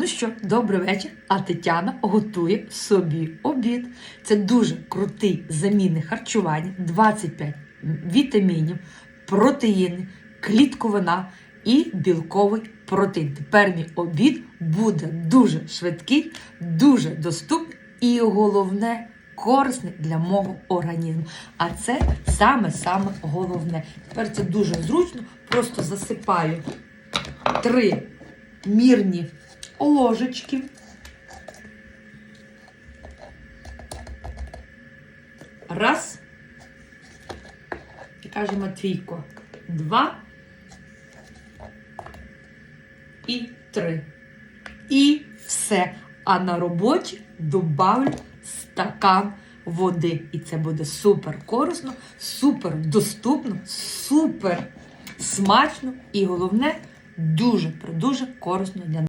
Ну що, добрий вечір. А Тетяна готує собі обід. Це дуже крутий замінний харчування, 25 вітамінів, протеїни, клітковина і білковий протеїн. Тепер мій обід буде дуже швидкий, дуже доступний і головне. Корисний для мого організму. А це саме-саме головне. Тепер це дуже зручно. Просто засипаю три мірні ложечки. Раз. І каже Матвійко. Два. І три. І все. А на роботі добавлю стакан води. І це буде супер корисно, супер доступно, супер смачно і головне дуже дуже корисно для